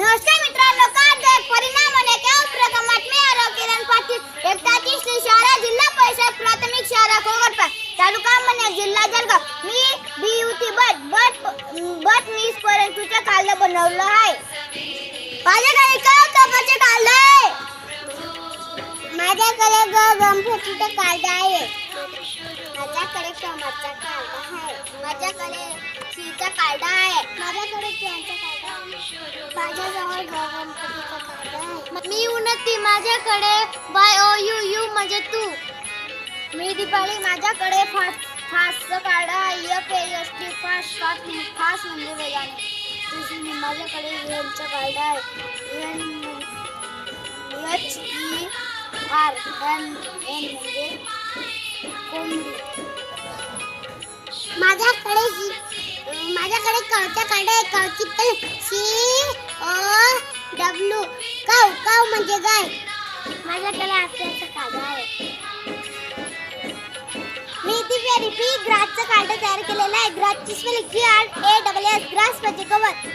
नमस्कार मित्रांनो कार्य परिणाम होणे केवळ प्रकमात मी आरो किरण पाटील एकताची श्री शहरा जिल्हा परिषद प्राथमिक शाळा कोगरपा तालुका मने जिल्हा जळगाव. मी B U T but but but मीस परंतुचे खाल्लं बनवलं आहे. माझ्याकडे काय कपाचे खाल्लं आहे माझ्याकडे गमफुटीचं काढ आहे. माझ्याकडे टमाटरचा काढा आहे. माझ्याकडे सीचा काढा आहे. माझ्याकडे पेनचा काढा आहे. आहे? मी उन्नती माझ्याकडे वाय ओ यू यू म्हणजे तू. मी दीपाली माझ्याकडे फास्ट फास्टचं म्हणजे काढा आहे F A S T fast fast fast म्हणजे वेगाने तुझी माझ्याकडे एनचा कार्ड आहे. N H E R N N म्हणजे कोंबडी माझ्याकडे माझ्याकडे कवचा कार्ड आहे कवची सी डब्ल्यू काव काव म्हणजे गाय माझ्याकडे असल्याचं काढा आहे. मी फेरी पी ग्रासचं काढा तयार केलेला आहे. ग्रासची spelling G R A double S grass म्हणजे गवत.